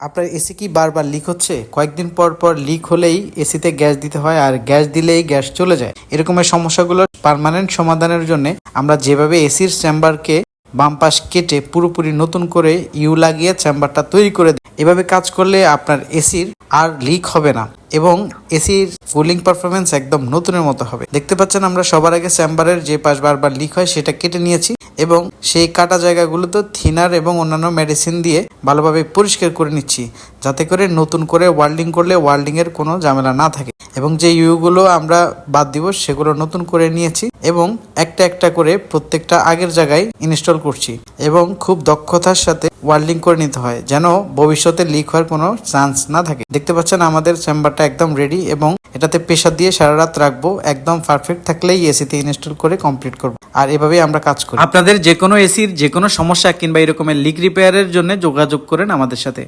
আপনার এসি কি বারবার লিক হচ্ছে? কয়েকদিন পর পর লিক হলেই এসিতে গ্যাস দিতে হয় আর গ্যাস দিলেই গ্যাস চলে যায়। এরকমের সমস্যাগুলোর পার্মানেন্ট সমাধানের জন্য আমরা যেভাবে এসির চেম্বারকে বাম পাশ কেটে পুরোপুরি নতুন করে ইউ লাগিয়ে চেম্বারটা তৈরি করে দেয় এভাবে কাজ করলে আপনার এসির আর লিক হবে না এবং এসির কুলিং পারফরমেন্স একদম নতুনের মতো হবে। দেখতে পাচ্ছেন আমরা সবার আগে চেম্বারের যে পাশ বারবার লিক হয় সেটা কেটে নিয়েছি। এবং সেই কাটা জায়গাগুলোতে থিনার এবং অন্যান্য মেডিসিন দিয়ে ভালোভাবে পরিষ্কার করে নিচ্ছি, যাতে করে নতুন করে ওয়ার্ল্ডিং করলে ওয়ার্ল্ডিংয়ের কোনো ঝামেলা না থাকে। এবং যে ইউগুলো আমরা বাদ দিব, সেগুলো নতুন করে নিয়েছি এবং একটা একটা করে প্রত্যেকটা আগের জায়গায় ইনস্টল করছি। এবং খুব দক্ষতার সাথে ওয়ার্ল্ডিং করে নিতে হয়, যেন ভবিষ্যতে লিক হওয়ার কোনো চান্স না থাকে। দেখতে পাচ্ছেন, আমাদের চেম্বারটা একদম রেডি এবং এটাতে প্রেশার দিয়ে সারা রাত রাখব, একদম পারফেক্ট থাকলেই এসিতে ইনস্টল করে কমপ্লিট করব। আর এভাবেই আমরা কাজ করি। আপনাদের যে কোনো এসির যে কোনো সমস্যা কিংবা এরকমের লিক রিপেয়ারের জন্য যোগাযোগ করেন আমাদের সাথে।